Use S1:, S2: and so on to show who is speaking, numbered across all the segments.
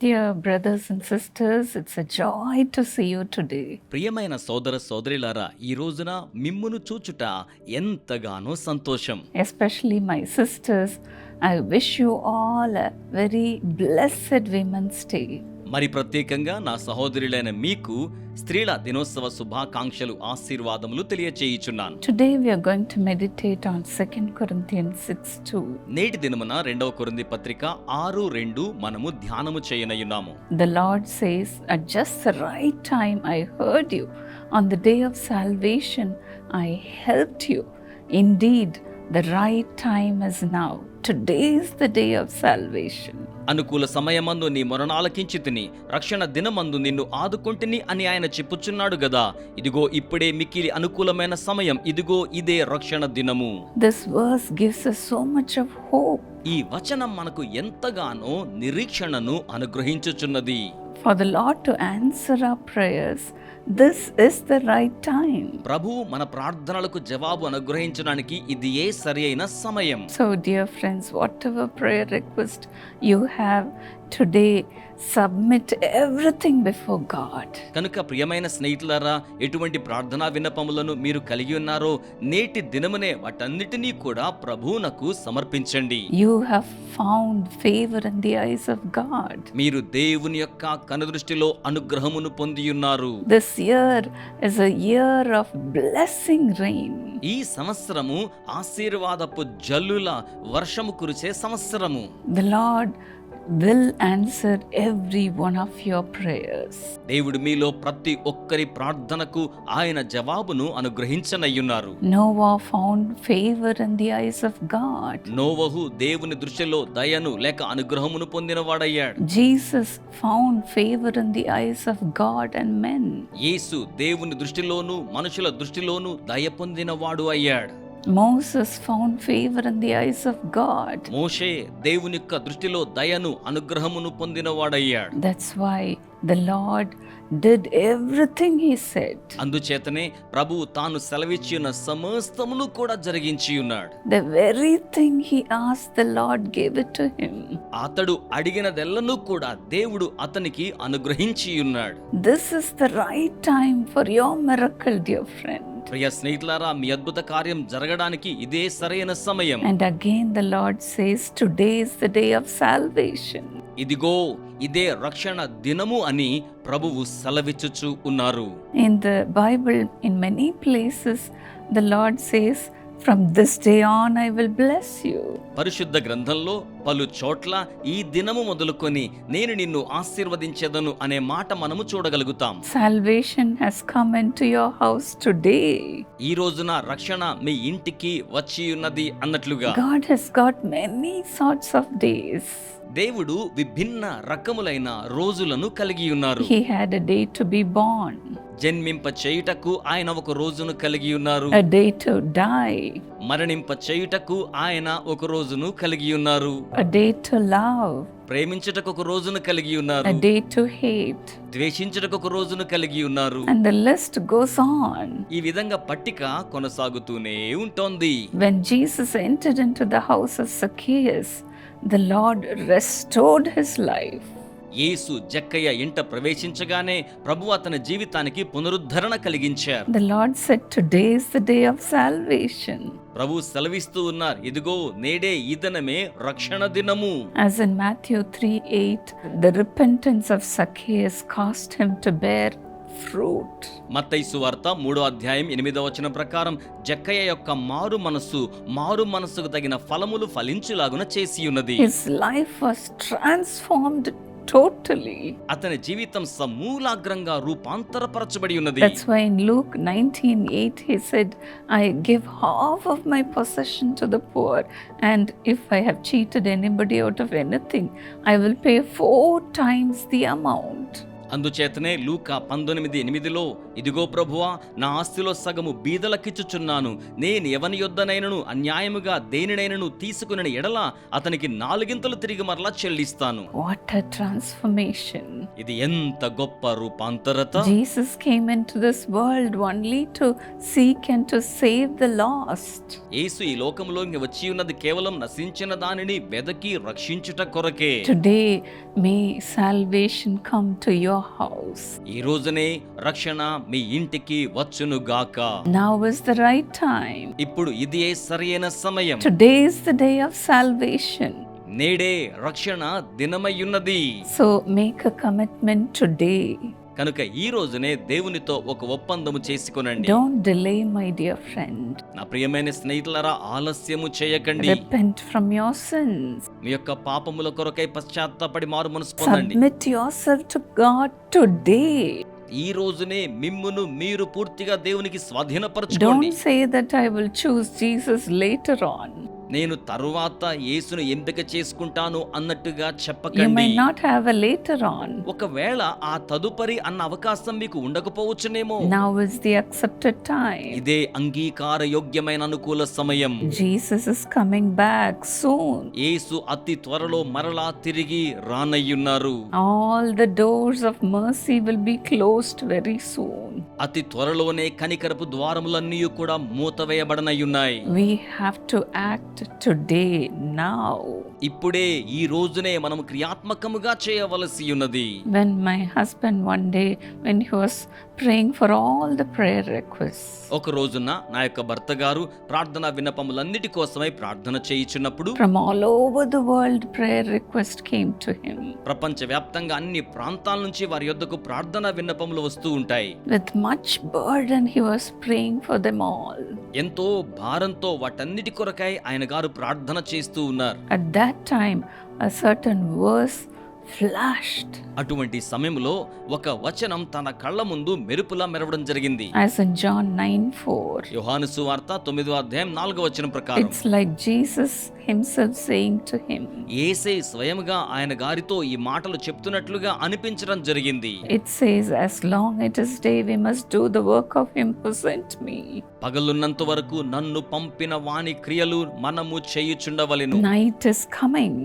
S1: Dear brothers and sisters, it's a joy to see you today.
S2: ప్రియమైన సోదర సోదరిలారా ఈ రోజున మిమ్మును చూచుట ఎంతగానో సంతోషం
S1: Especially my sisters, I wish you all a very blessed Women's Day.
S2: మరి ప్రత్యేకంగా నా సహోదరులైన మీకు స్త్రీల దినోత్సవ శుభాకాంక్షలు ఆశీర్వాదములు తెలియచేయుచున్నాను.
S1: Today we are going meditate on second Corinthian 6 2
S2: నేటి దినమున రెండవ కొరింథి పత్రిక 6 2 మనము ధ్యానము చేయనయున్నాము.
S1: The Lord says at just right time I heard you on the day of salvation I helped you indeed the right time is now Today is the day of salvation.
S2: అనుకూల సమయమందు నీ మొరణాలకించి తిని రక్షణ దినమందు నిన్ను ఆదుకుంటుని అని ఆయన చెప్పుచున్నాడు గదా ఇదిగో ఇప్పుడే మిక్కిలి అనుకూలమైన సమయం ఇదిగో ఇదే రక్షణ దినము
S1: This verse gives us so much of hope
S2: ఈ వచనం మనకు ఎంతగానో నిరీక్షణను అనుగ్రహించుచున్నది
S1: for the Lord to answer our prayers. This is the right time
S2: ప్రభు మన ప్రార్థనలకు జవాబు అనుగ్రహించడానికి ఇది ఏ సరైన సమయం.
S1: So dear friends whatever prayer request you have today, submit everything before God.
S2: కనుక ప్రియమైన స్నేహితులారా ఎటువంటి ప్రార్థనా విన్నపములను మీరు కలిగి ఉన్నారో నేటి దినమునే వాటన్నిటినీ కూడా ప్రభువునకు సమర్పించండి
S1: You have found favor in the eyes of God.
S2: మీరు దేవుని యొక్క కనుదృష్టిలో అనుగ్రహమును పొంది ఉన్నారు
S1: This year is a year of blessing rain.
S2: ఈ సంవత్సరము ఆశీర్వాదపు జల్లుల వర్షము కురిసే సంవత్సరము
S1: The Lord will answer every one of your prayers.
S2: దేవుడు మీలో ప్రతి ఒక్కరి ప్రార్థనకు ఆయన జవాబును అనుగ్రహించనయ్యున్నారు
S1: Noah found favor in the eyes of God.
S2: నోవహు దేవుని దృష్టిలో దయను లేక అనుగ్రహమును పొందినవాడయ్యాడు
S1: Jesus found favor in the eyes of God and men.
S2: యేసు దేవుని దృష్టిలోను మనుషుల దృష్టిలోను దయ పొందినవాడు అయ్యాడు
S1: Moses found favor in the eyes of God.
S2: మోషే దేవుని యొక్క దృష్టిలో దయను అనుగ్రహమును పొందినవాడయ్యాడు
S1: That's why the Lord did everything He said.
S2: అందుచేతనే ప్రభువు తాను సెలవిచ్చిన సమస్తమును కూడా జరిగించి ఉన్నాడు
S1: The very thing He asked, the Lord gave it to Him.
S2: అతడు అడిగినదెల్లను కూడా దేవుడు అతనికి అనుగ్రహించి ఉన్నాడు
S1: This is the right time for your miracle, dear friend.
S2: ప్రియ స్నేహితులారా మీ అద్భుత కార్యం జరగడానికి ఇదే సరైన సమయం.
S1: And again the Lord says today is the day of salvation
S2: ఇదిగో ఇదే రక్షణ దినము అని ప్రభువు సెలవిచ్చుచు ఉన్నారు.
S1: In the Bible in many places the Lord says from this day on I will bless you
S2: పరిశుద్ధ గ్రంథంలో పలు చోట్ల ఈ దినము మొదలుకొని నేను నిన్ను ఆశీర్వదించేదను అనే మాట మనము చూడగలుగుతాం.
S1: Salvation has come into your house today.
S2: ఈ రోజున రక్షణ మీ ఇంటికి వచ్చి ఉన్నది అన్నట్లుగా.
S1: God has got many sorts of days.
S2: దేవుడు విభిన్న రకములైన రోజులను కలిగి ఉన్నారు.
S1: He had a day to be born,
S2: జన్మింప చేయుటకు ఆయన ఒక రోజును కలిగి ఉన్నారు.
S1: A day to die,
S2: మరణింప చేయుటకు ఆయన ఒక రోజును కలిగి ఉన్నారు. ప్రేమించటకు ఒక రోజును కలిగి ఉన్నారు. ద్వేషించటకు ఒక రోజును కలిగి ఉన్నారు.
S1: And the list goes on
S2: ఈ విధంగా పట్టిక కొనసాగుతూనే ఉంటుంది.
S1: When Jesus entered into the house of Zacchaeus the Lord restored his life
S2: యేసు జక్కయ్య ఇంట ప్రవేశించగానే ప్రభు అతని జీవితానికి పునరుద్ధరణ కలిగించారు
S1: The Lord said, Today is the day of salvation.
S2: ప్రభు సెలవిస్తూ ఉన్నారు ఇదిగో నేడే ఈ దినమే రక్షణ దినము
S1: As in Matthew 3 8, the repentance of Zacchaeus caused him to bear fruit.
S2: మత్తైసు వార్త మూడో అధ్యాయం ఎనిమిదో వచనం ప్రకారం జక్కయ్య యొక్క మారు మనస్సు మారు మనస్సుకు తగిన ఫలములు ఫలించులాగున చేసి ఉన్నది
S1: His life was transformed totally.
S2: అతని జీవితం సమూలాగ్రంగా రూపాంతరపరచబడి ఉన్నది
S1: That's why in Luke 19 8, he said, I give half of my possession to the poor, and if I have cheated anybody out of anything, I will pay four times the amount.
S2: అందుచేతనే లూకా పంతొమ్మిది ఎనిమిదిలో ఇదిగో ప్రభువా నా ఆస్తిలో సగము బీదలకిచ్చుచున్నాను నేను ఎవని యొద్దనైనను అన్యాయముగా దేనినైనను తీసుకుని ఎడల అతనికి నాలుగింతలు తిరిగి మరలా చెల్లిస్తాను
S1: What a transformation.
S2: ఇది ఎంత గొప్ప రూపాంతరత
S1: Jesus came into this world only to seek and to save the lost.
S2: యేసు ఈ లోకంలోకి వచ్చి ఉన్నది కేవలం నశించిన దానిని వెదకి రక్షించుట కొరకే
S1: Today, may salvation come to your house.
S2: ఈ రోజునే రక్షణ మీ ఇంటికి వచ్చునుగాక
S1: Now is the right time.
S2: ఇప్పుడు ఇదే సరైన సమయం
S1: Today is the day of salvation.
S2: నేడే రక్షణ దినమయ్యున్నది
S1: So make a commitment today.
S2: కనుక ఈ రోజునే దేవునితో ఒక ఒప్పందము చేసుకొనండి
S1: Don't delay, my dear friend.
S2: నా ప్రియమైన స్నేహితులరా ఆలస్యము చేయకండి
S1: Repent from your sins.
S2: మీ యొక్క పాపముల కొరకై పశ్చాత్తాపడి మారు మనసు పొందండి
S1: Submit yourself to God today.
S2: ఈ రోజునే మిమ్మును మీరు పూర్తిగా దేవునికి స్వాధీనపరచుకోండి
S1: Don't say that I will choose Jesus later on.
S2: నేను తరువాత యేసును ఎంపిక చేసుకుంటాను అన్నట్టుగా చెప్పకండి
S1: not have a later on.
S2: ఒకవేళ ఆ తదుపరి అన్న అవకాశం మీకు ఉండకపోవచ్చునేమో
S1: Now is the accepted time.
S2: ఇదే అంగీకార యోగ్యమైన అనుకూల సమయం
S1: Jesus is coming back soon.
S2: యేసు అతి త్వరలో మరలా తిరిగి రానయ్యున్నారు
S1: All the doors of mercy will be closed very soon.
S2: అతి త్వరలోనే కనికరపు ద్వారములన్నీ కూడా మూతవేయబడనయ్యున్నాయి
S1: We have to act today, now.
S2: ఇప్పుడే ఈ రోజునే మనం క్రియాత్మకముగా చేయవలసి ఉన్నది
S1: When my husband one day, when he was praying for all the prayer requests,
S2: ఒక రోజున నా యొక్క భర్త గారు ప్రార్థన విన్నపములన్నిటి కోసమై ప్రార్థన చేయుచున్నప్పుడు
S1: from all over the world, prayer request came to him.
S2: ప్రపంచ వ్యాప్తంగా అన్ని ప్రాంతాల నుంచి వారి యొద్దకు ప్రార్థన విన్నపములు వస్తూ ఉంటాయి
S1: With much burden, he was praying for them all.
S2: ఎంతో భారంతో వాటన్నిటి కొరకై ఆయన గారు ప్రార్థన చేస్తూ ఉన్నారు
S1: At that time, a certain verse flashed
S2: అటువంటి సమయంలో ఒక వచనం తన కళ్ళ ముందు మెరుపులా మెరవడం జరిగింది.
S1: As in John 9 4.
S2: యోహాను సువార్త తొమ్మిదో అధ్యాయం నాలుగో వచనం ప్రకారం.
S1: It's like Jesus himself saying to him,
S2: ఏసే స్వయముగా ఆయన గారితో ఈ మాటలు చెప్తున్నట్లుగా అనిపించడం జరిగింది.
S1: It says, As long it is day, we must do the work of him who sent me.
S2: పగలున్నంత వరకు నన్ను పంపిన వాని క్రియలు మనము చేయుచుండవలెను.
S1: Night is coming.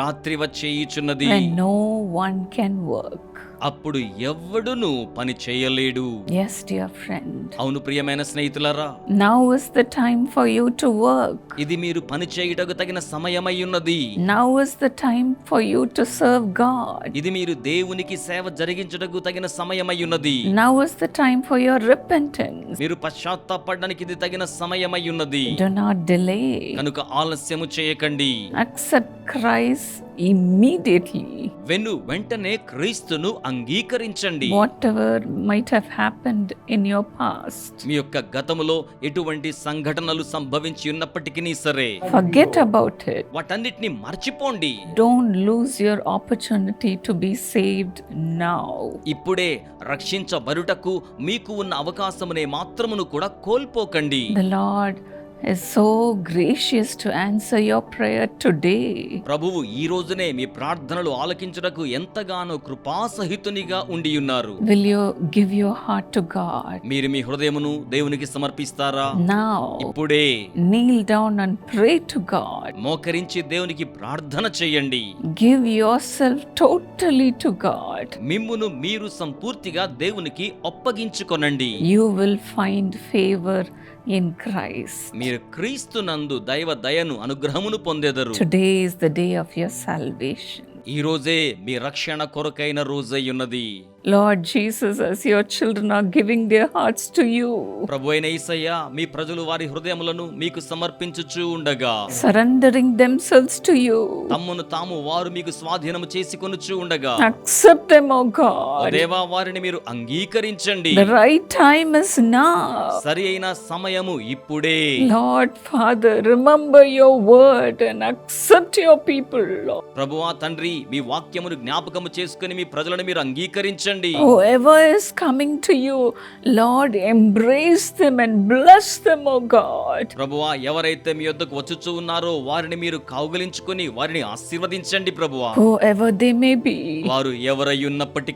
S2: రాత్రి వచ్చేయుచున్నది.
S1: When no one can work
S2: అప్పుడు ఎవ్వడును పని చేయలేడు?
S1: ఎస్ ఫ్రెండ్
S2: అవును ప్రియమైన స్నేహితులరా.
S1: Now is the time for you to work
S2: ఇది మీరు పని చేయటకు తగిన సమయమై ఉన్నది.
S1: Now is the time for you to serve God
S2: ఇది మీరు దేవునికి సేవ జరిగించటకు తగిన సమయమై ఉన్నది.
S1: Now is the time for your repentance
S2: మీరు పశ్చాత్తాపడడానికి ఇది తగిన సమయమై ఉన్నది.
S1: డు నాట్ డిలే
S2: కనుక ఆలస్యము చేయకండి.
S1: Accept Christ immediately.
S2: వెను వెంటనే క్రీస్తును అంగీకరించండి
S1: Whatever might have happened in your past,
S2: మీ యొక్క గతములో ఎటువంటి సంఘటనలు సంభవించి ఉన్నప్పటికీ సరే
S1: forget about it.
S2: వాటన్నిటిని మర్చిపోండి
S1: Don't lose your opportunity to be saved now.
S2: ఇప్పుడే రక్షించబరుటకు మీకు ఉన్న అవకాశమునే మాత్రమును కూడా కోల్పోకండి
S1: The Lord is so gracious to answer your prayer today.
S2: ప్రభువు ఈ రోజునే మీ ప్రార్థనలు ఆలకించుటకు ఎంతగానో కృపాసహితునిగా ఉండి ఉన్నారు
S1: Will you give your heart to God?
S2: మీరు మీ హృదయమును దేవునికి సమర్పిస్తారా
S1: Now,
S2: ఇప్పుడే
S1: kneel down and pray to God.
S2: మోకరించి దేవునికి ప్రార్థన చేయండి
S1: Give yourself totally to God.
S2: మిమ్మును మీరు సంపూర్తిగా దేవునికి ఒప్పగించుకొనండి
S1: You will find favor in Christ.
S2: మీరు క్రీస్తునందు దైవ దయను అనుగ్రహమును పొందెదరు
S1: Today is the day of your salvation.
S2: ఈ రోజే మీ రక్షణ కొరకైన రోజయ్యున్నది.
S1: Lord Jesus us your children are giving their hearts to you
S2: ప్రభు అయిన యేసయ్య మీ ప్రజలు వారి హృదయములను మీకు సమర్పించుచు ఉండగా.
S1: సరెండరింగ్ దెంసెల్వ్స్ టు యు
S2: తమ్మును తాము వారు మీకు స్వాధీనము చేసుకొనుచు ఉండగా.
S1: అక్సెప్ట్ దెం
S2: ఓ
S1: గాడ్
S2: దేవా వారిని మీరు అంగీకరించండి.
S1: The right time is now
S2: సరియైన సమయము ఇప్పుడే.
S1: Lord Father remember your word and accept your people
S2: ప్రభువా తండ్రి మీ వాక్యమును జ్ఞాపకము చేసుకుని మీ ప్రజలను మీరు అంగీకరించండి
S1: Whoever is coming to you, Lord, embrace them and bless them, O God.
S2: ప్రభువా ఎవరైతే మీ యొద్దకు వచ్చుచూ ఉన్నారో వారిని మీరు కౌగలించుకొని వారిని ఆశీర్వదించండి ప్రభువా
S1: Whoever they may be,
S2: వారు ఎవరై ఉన్నప్పటికీ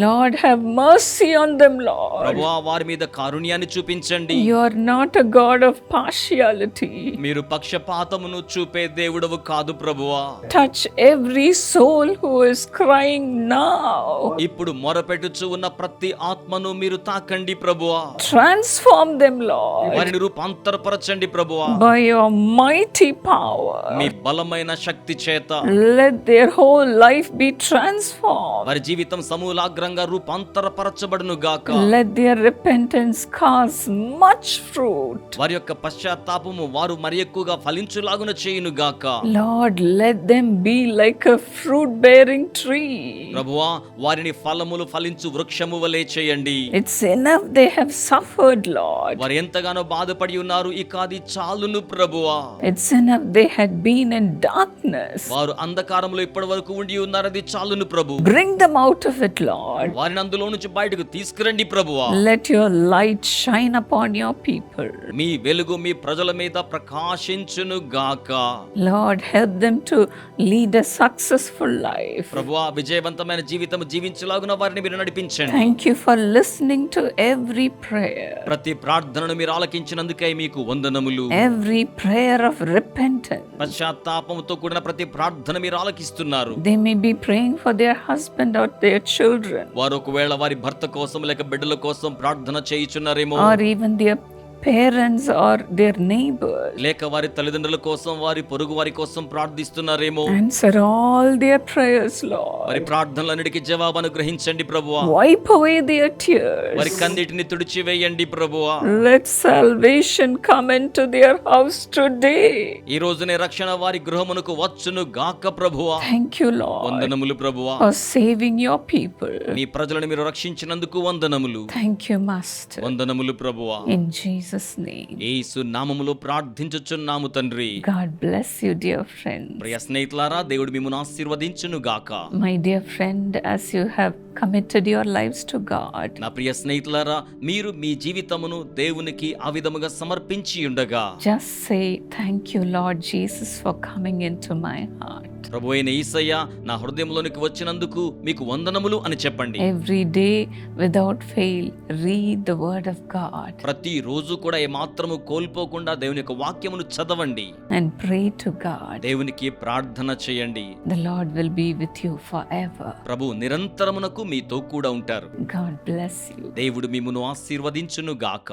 S1: Lord, have mercy on them, Lord.
S2: ప్రభువా వారి మీద కారుణ్యాన్ని చూపించండి
S1: You are not a God of partiality.
S2: మీరు పక్షపాతమును చూపే దేవుడవు కాదు ప్రభువా
S1: Touch every soul who is crying now.
S2: ఇప్పుడు మొరపెట్టుచు ఉన్న ప్రతి ఆత్మను మీరు తాకండి ప్రభువా
S1: Transform them, Lord,
S2: వారిని రూపాంతరపరచండి ప్రభువా
S1: by your mighty power.
S2: మీ బలమైన శక్తి చేత
S1: Let their whole life be transformed.
S2: వారి జీవితం సమూలాగ్రంగా రూపాంతరపరచబడును గాక
S1: Let their repentance cause much fruit.
S2: వారి యొక్క పశ్చాత్తాపము వారు మరి ఎక్కువగా ఫలించులాగున చేయును గాక
S1: Lord, let them be like a fruit bearing tree.
S2: ప్రభువా వారిని ఫలములు ఫలించు వృక్షము వలె చేయండి
S1: It's enough they have suffered, Lord.
S2: వారు ఎంతగానో బాధపడి ఉన్నారు ఇక అది చాలును ప్రభువా
S1: It's enough they had been in darkness.
S2: వారు అంధకారంలో ఇప్పటి వరకు ఉండి ఉన్నారు అది చాలును ప్రభు
S1: Bring them out of it, Lord.
S2: వారిని అందులో నుంచి బయటకు తీసుకురండి ప్రభువా
S1: Let your light shine upon your people.
S2: మీ వెలుగు మీ ప్రజల మీద ప్రకాశించును గాక
S1: Lord, help them to lead a successful life.
S2: ప్రభువా విజయవంతమైన జీవితం జీవించలాగున వారిని మీరు నడిపించండి
S1: Thank you for listening to every prayer,
S2: ప్రతి ప్రార్థనను మీరు ఆలకించినందుకై మీకు వందనములు
S1: every prayer of repentance.
S2: పశ్చాత్తాపంతో కూడిన ప్రతి ప్రార్థన మీరు ఆలకిస్తున్నారు
S1: They may be praying for their husband or their children,
S2: వారు ఒకవేళ వారి భర్త కోసం లేక బిడ్డల కోసం ప్రార్థన చేయుచున్నారేమో
S1: or even their parents or their neighbors.
S2: లేక వారి తల్లిదండ్రుల కోసం వారి పొరుగు వారి కోసం ప్రార్థిస్తున్నారేమో
S1: Answer all their prayers, Lord.
S2: వారి ప్రార్థనలన్నిటికీ జవాబు అనుగ్రహించండి ప్రభువా
S1: Wipe away their
S2: వారి
S1: tears.
S2: కన్నిటిని తుడిచివేయండి ప్రభువా
S1: Let salvation come into their house today.
S2: ఈ రోజునే రక్షణ వారి గృహమునకు వచ్చును గాక ప్రభువా
S1: Thank you, Lord,
S2: వందనములు ప్రభువా
S1: for saving your people.
S2: మీ ప్రజలను మీరు రక్షించినందుకు వందనములు
S1: Thank you, Master.
S2: వందనములు ప్రభువా
S1: In Jesus' name.
S2: యేసు నామములో ప్రార్థించుచున్నాము తండ్రి
S1: God bless you, dear friends.
S2: ప్రియ స్నేహితులారా దేవుడు మిమ్మల్ని ఆశీర్వదించును గాక
S1: My dear friend, as you have committed your lives to God,
S2: నా ప్రియ స్నేహితులారా మీరు మీ జీవితమును దేవునికి ఆ విధముగా సమర్పించి ఉండగా
S1: just say, Thank you, Lord Jesus, for coming into my heart.
S2: ప్రభు అయిన ఈసయ్య నా హృదయంలోనికి వచ్చినందుకు మీకు వందనములు అని చెప్పండి
S1: Every day, without fail, read the Word of God
S2: ప్రతి రోజు కూడా ఏమాత్రము కోల్పోకుండా దేవుని యొక్క వాక్యమును చదవండి
S1: and pray to God.
S2: దేవునికి ప్రార్థన చేయండి
S1: The Lord will be with you forever.
S2: ప్రభు నిరంతరమునకు మీతో కూడా ఉంటారు
S1: God bless you.
S2: దేవుడు మిమ్మును ఆశీర్వదించును గాక